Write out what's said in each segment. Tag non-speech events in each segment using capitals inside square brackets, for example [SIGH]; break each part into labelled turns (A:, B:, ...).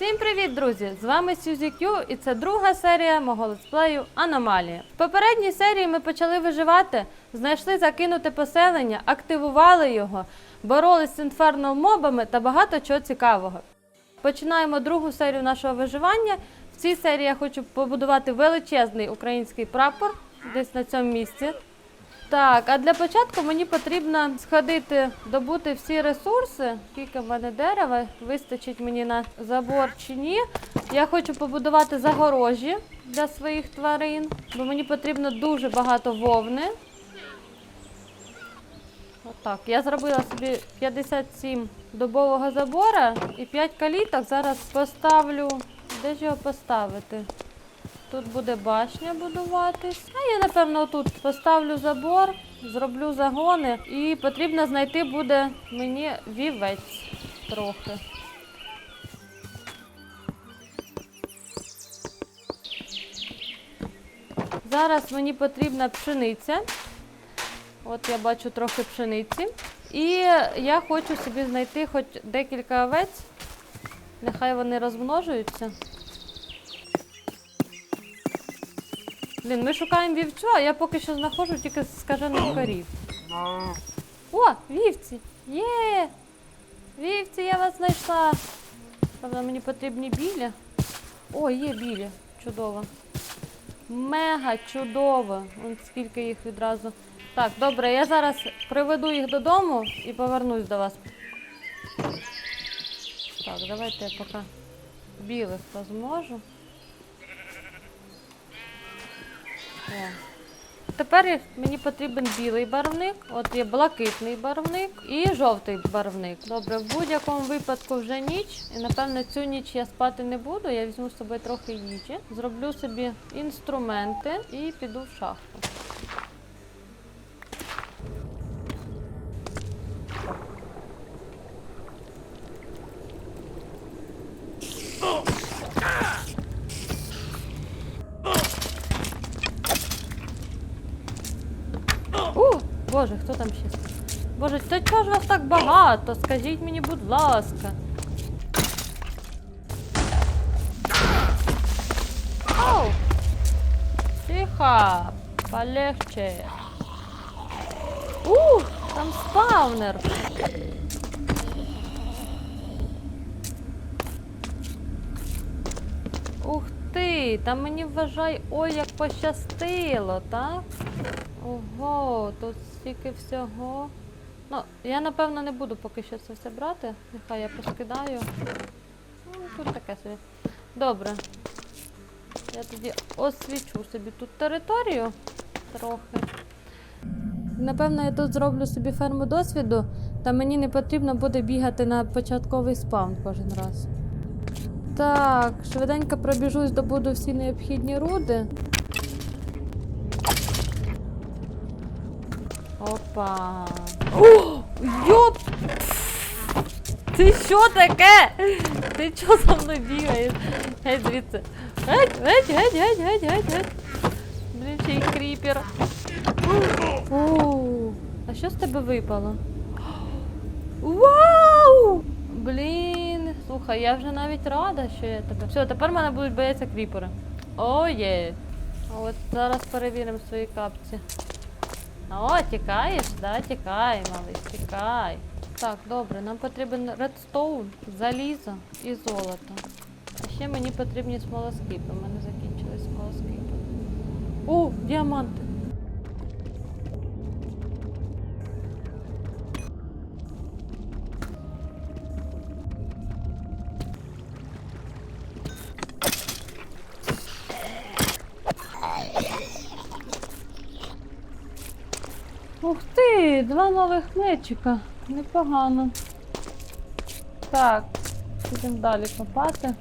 A: Всім привіт, друзі! З вами Сюзі Кю, і це друга серія мого летсплею Аномалія. В попередній серії ми почали виживати, знайшли закинуте поселення, активували його, боролись з інфернал мобами та багато чого цікавого. Починаємо другу серію нашого виживання. В цій серії я хочу побудувати величезний український прапор десь на цьому місці. Так, а для початку мені потрібно сходити, добути всі ресурси. Скільки в мене дерева, вистачить мені на забор чи ні. Я хочу побудувати загорожі для своїх тварин, бо мені потрібно дуже багато вовни. Отак. Я зробила собі 57 дубового забора і 5 каліток. Зараз поставлю. Де ж його поставити? Тут буде башня будуватись. А я, напевно, тут поставлю забор, зроблю загони і потрібно знайти буде мені вівець трохи. Зараз мені потрібна пшениця. От я бачу трохи пшениці. І я хочу собі знайти хоч декілька овець. Нехай вони розмножуються. Блін, ми шукаємо вівцю, а я поки що знаходжу тільки скажених корів. О, вівці! Є! Вівці, я вас знайшла. Правда, мені потрібні білі. О, є білі. Чудово. Мега чудово. Вон скільки їх відразу. Так, добре, я зараз приведу їх додому і повернусь до вас. Так, давайте я поки білих розмножу. Тепер мені потрібен білий барвник, от є блакитний барвник і жовтий барвник. Добре, в будь-якому випадку вже ніч. І напевно цю ніч я спати не буду. Я візьму з собою трохи їжі, зроблю собі інструменти і піду в шахту. У, Боже, хто там ще? Боже, та чого ж вас так багато? Скажіть мені, будь ласка. Оу! Тихо! Полегче. У, там спаунер. Ух ти, там мені вважай, ой, як пощастило, так? Ого, тут стільки всього. Ну, я напевно не буду поки що це все брати. Нехай я поскидаю. Ну, тут таке собі. Добре. Я тоді освічу собі тут територію трохи. Напевно, я тут зроблю собі ферму досвіду, та мені не потрібно буде бігати на початковий спаун кожен раз. Так, швиденько пробіжусь, добуду всі необхідні руди. Опа. О, йоп! Ти що таке? Ти чого за мною бігаєш? Геть звідси. Геть, геть, геть, геть, геть, геть, геть. Блін, ще й кріпер. Фу. А що з тебе випало? Вау! Блін, слухай, я вже навіть рада, що я тебе. Все, тепер мене будуть боятися кріпери. О, є. А От зараз перевіримо свої капці. О, тікаєш? Да, тікай, малий, тікай. Так, добре, нам потрібен редстоун, залізо і золото. А ще мені потрібні смолоскипи. У мене закінчились смолоскипи. О, діаманти. Ух ти, два нових мечика. Непогано. Так, підемо далі копати.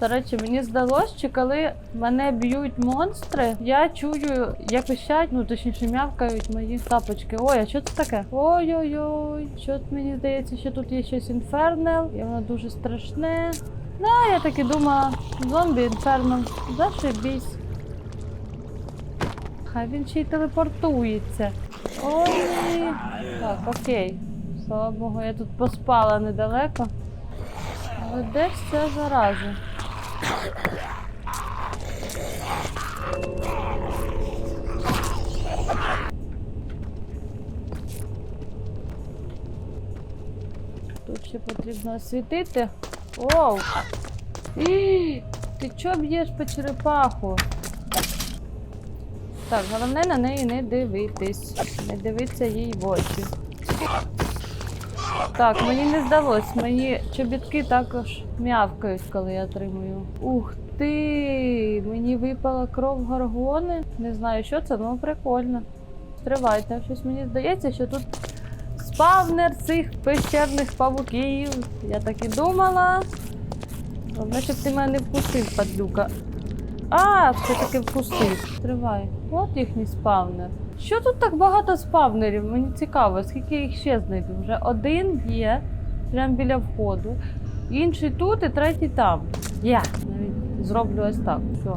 A: До речі, мені здалося, що коли мене б'ють монстри, я чую, як пищать, ну точніше м'явкають мої тапочки. Ой, а що це таке? Ой-ой-ой, що мені здається, що тут є щось інфернел, і воно дуже страшне. Да, я так і думала, зомбі інферно. Зашибісь. Хай він ще й телепортується. Ой. Так, окей. Слава Богу, я тут поспала недалеко. Але де ж ця зараза? Тут ще потрібно освітити. Оу! Ти чо б'єш по черепаху? Так, головне на неї не дивитись. Не дивитися їй в очі. Так, мені не здалось, мені чобітки також м'явкають, коли я отримую. Ух ти! Мені випала кров горгони. Не знаю, що це, але прикольно. Тривайте, щось мені здається, що тут спавнер цих пещерних павуків. Я так і думала. Головне, щоб ти мене не вкусив, падлюка. А, все-таки вкусив. Тривай. От їхній спавнер. Що тут так багато спавнерів? Мені цікаво, скільки їх ще знайду. Вже один є, прямо біля входу. Інший тут і третій там. Я навіть зроблю ось так. Все.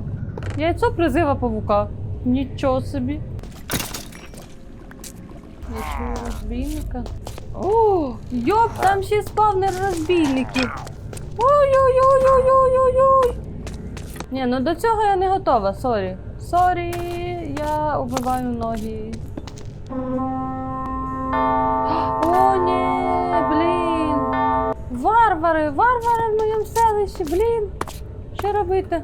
A: Яйцо призива павука. Нічого собі. Чую розбійника. О, йоп, там ще спавнер розбійників. Ой-ой-ой-ой-ой-ой-ой. Ні, ну до цього я не готова, сорі. Сорі, я убиваю ноги. О, ні, блін. Варвари, варвари в моєму селищі, блін. Що робити?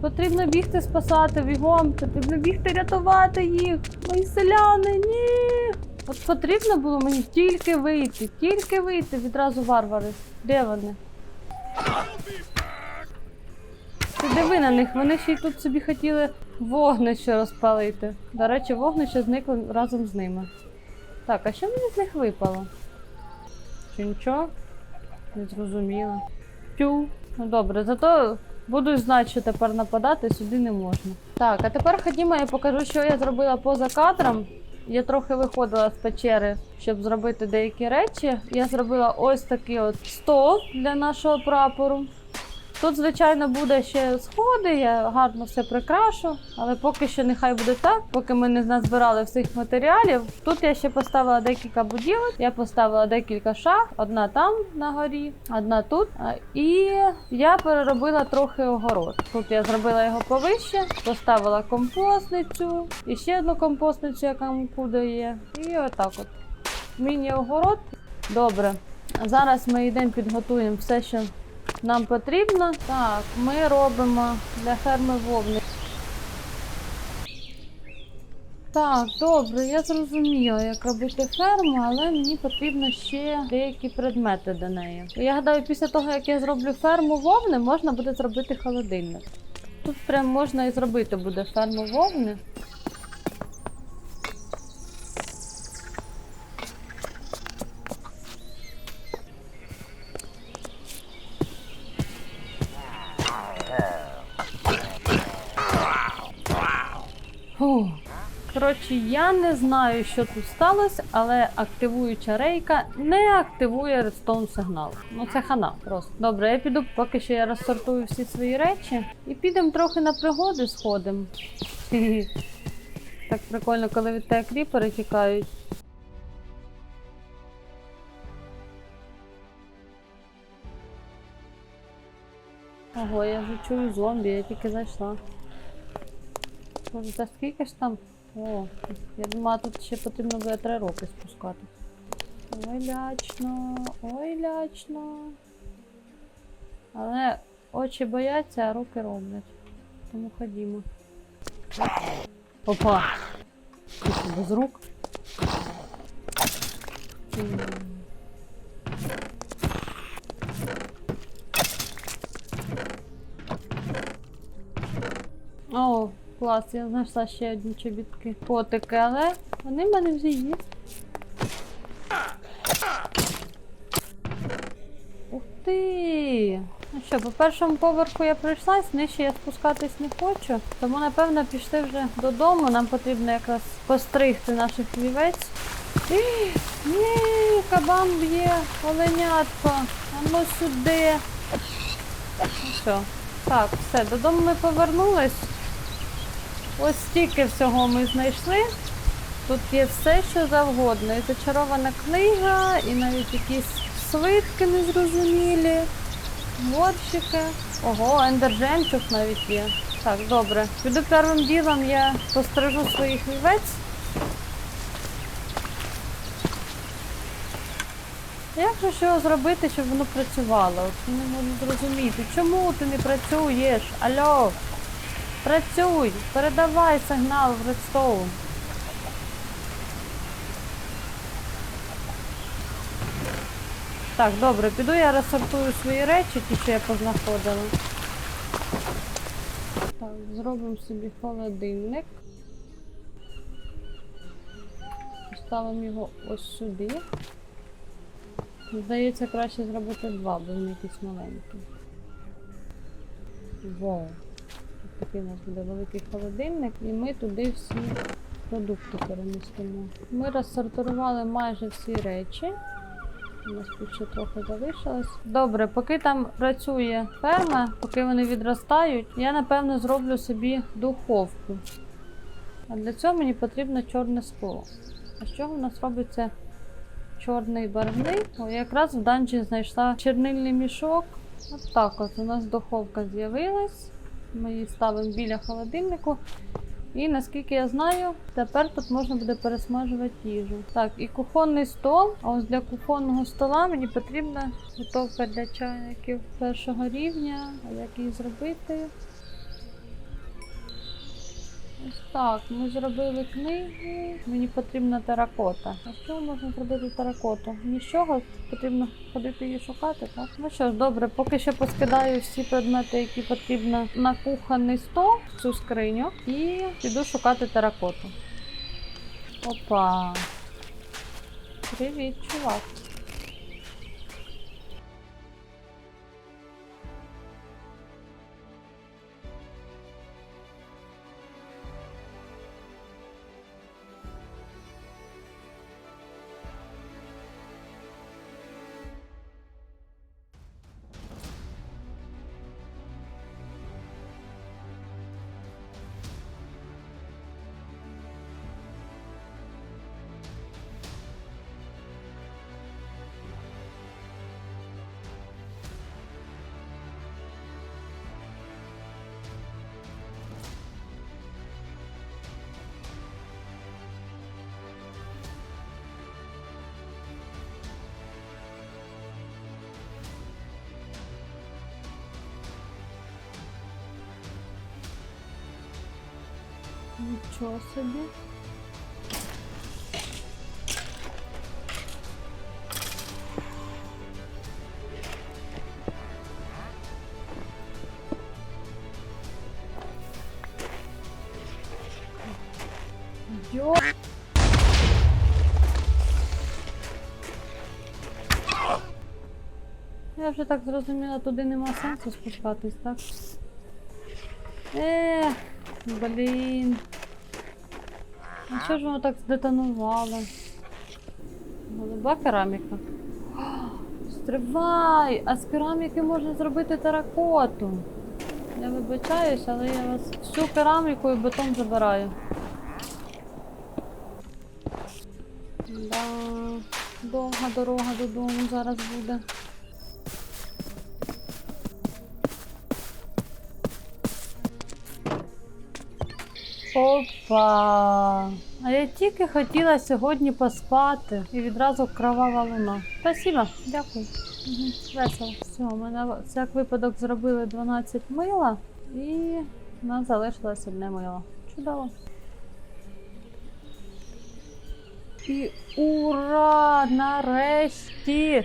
A: Потрібно бігти спасати бігом, потрібно бігти рятувати їх. Мої селяни, ні. От потрібно було мені тільки вийти, тільки вийти відразу варвари. Де вони? Ти диви на них, вони ще й тут собі хотіли вогнище розпалити. До речі, вогнище зникло разом з ними. Так, а що мені з них випало? Чи нічого? Не зрозуміло. Тю. Ну добре, зато буду знати, що тепер нападати сюди не можна. Так, а тепер ходімо, я покажу, що я зробила поза кадром. Я трохи виходила з печери, щоб зробити деякі речі. Я зробила ось такий от стол для нашого прапору. Тут, звичайно, буде ще сходи, я гарно все прикрашу, але поки що нехай буде так, поки ми не назбирали всіх матеріалів. Тут я ще поставила декілька будівель, я поставила декілька шах, одна там на горі, одна тут. І я переробила трохи огород. Тут я зробила його повище, поставила компостницю, і ще одну компостницю, яка муку дає. І отак от. Міні-огород. Добре. Зараз ми йдемо підготуємо все, що нам потрібно. Так, ми робимо для ферми вовни. Так, добре, я зрозуміла, як робити ферму, але мені потрібно ще деякі предмети до неї. Я гадаю, після того, як я зроблю ферму вовни, можна буде зробити холодильник. Тут прям можна і зробити буде ферму вовни. Коротше, я не знаю, що тут сталося, але активуюча рейка не активує редстоун сигнал. Ну це хана просто. Добре, я піду, поки що я розсортую всі свої речі. І підемо трохи на пригоди сходимо. [LAUGHS] Так прикольно, коли від тебе кріпери тікають. Ого, я вже чую зомбі, я тільки зайшла. Боже, та скільки ж там? О, я думала, тут ще потрібно буде три роки спускати. Ой, лячно, ой, лячно. Але очі бояться, а руки роблять. Тому ходімо. Опа! Без рук? Клас, я знайшла ще одні чобітки. Котики, але вони в мене вже є. Ух ти! Ну що, по першому поверху я пройшлась, нижче я спускатись не хочу. Тому, напевно, пішли вже додому. Нам потрібно якраз постригти наших вівець. Ні, кабан б'є, оленятко. А ну сюди. Ну що? Так, все, додому ми повернулись. Ось стільки всього ми знайшли. Тут є все, що завгодно. І зачарована книга, і навіть якісь свитки незрозумілі, горщики. Ого, ендержемчук навіть є. Так, добре. Піду першим ділом я пострижу своїх вівець. Як же його зробити, щоб воно працювало? От не можу зрозуміти. Чому ти не працюєш? Алло, працюй, передавай сигнал в редстоун. Так, добре, піду я розсортую свої речі, ті, що я познаходила. Так, зробимо собі холодильник. Поставимо його ось сюди. Здається, краще зробити два, бо вони якісь маленькі. Вау. Такий у нас буде великий холодильник, і ми туди всі продукти перемістимо. Ми розсортували майже всі речі. У нас тут ще трохи залишилось. Добре, поки там працює ферма, поки вони відростають, я напевно зроблю собі духовку. А для цього мені потрібно чорне скло. А з чого у нас робиться чорний барвник? О, якраз в данжі знайшла чернильний мішок. От так от у нас духовка з'явилась. Ми її ставимо біля холодильнику. І наскільки я знаю, тепер тут можна буде пересмажувати їжу. Так, і кухонний стол. А ось для кухонного стола мені потрібна готовка для чайників першого рівня. А як її зробити? Так, ми зробили книги. Мені потрібна теракота. А чого можна зробити теракоту? Нічого, потрібно ходити її шукати, так? Ну що ж, добре, поки що поскидаю всі предмети, які потрібно на кухонний стол, цю скриню, і піду шукати теракоту. Опа. Привіт, чувак. Нічого собі. Йо. Я вже так зрозуміла, туди нема сенсу спускатись, так? Ех, блін. А що ж воно так здетонувало? Голуба кераміка. Стривай! А з кераміки можна зробити теракоту. Я вибачаюсь, але я вас всю кераміку і бетон забираю. Да, довга дорога додому зараз буде. Опа! А я тільки хотіла сьогодні поспати і відразу кровава луна. Спасибо, дякую. Весело. Все, ми на всяк випадок зробили 12 мила і в нас залишилось одне мило. Чудово. І ура! Нарешті!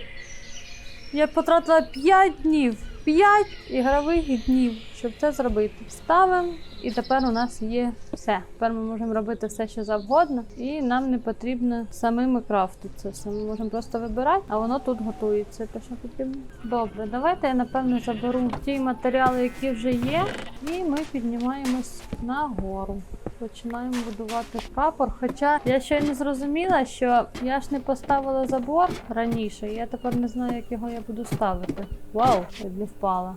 A: Я потратила 5 днів. 5 ігрових днів, щоб це зробити. Ставимо, і тепер у нас є все. Тепер ми можемо робити все, що завгодно, і нам не потрібно самими крафтити це. Ми можемо просто вибирати, а воно тут готується. Те, що потрібно. Добре, давайте я напевно заберу ті матеріали, які вже є, і ми піднімаємось нагору. Починаємо будувати прапор. Хоча я ще не зрозуміла, що я ж не поставила забор раніше, я тепер не знаю, як його я буду ставити. Вау, як не впала.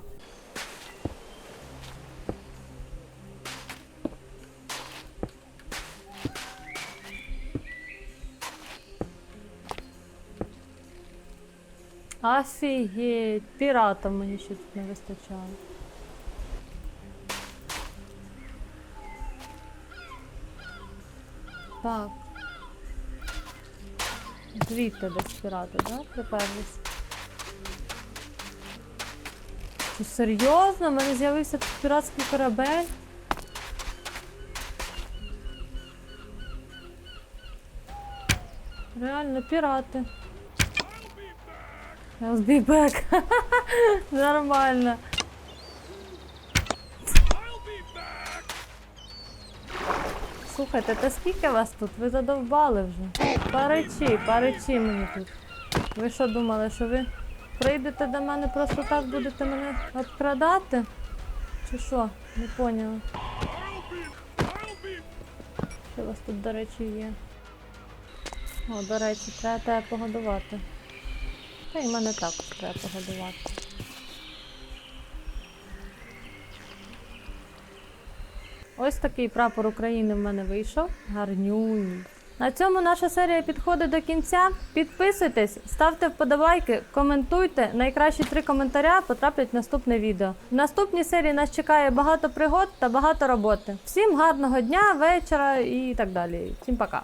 A: Офігеть, піратам мені щось не вистачало. Так. Звідти десь пірати, да? Приперлись. Що, серйозно? У мене з'явився тут піратський корабель? Реально пірати. I'll. [LAUGHS] Нормально. Слухайте, та скільки вас тут? Ви задовбали вже. Паричі, паричі мені тут. Ви що думали, що ви прийдете до мене просто так будете мене обкрадати? Чи що? Не поняла. Що у вас тут, до речі, є? О, до речі, треба тебе погодувати. Та й мене також треба погодувати. Ось такий прапор України в мене вийшов. Гарнюнь. На цьому наша серія підходить до кінця. Підписуйтесь, ставте вподобайки, коментуйте. Найкращі три коментаря потраплять в наступне відео. В наступній серії нас чекає багато пригод та багато роботи. Всім гарного дня, вечора і так далі. Всім пока.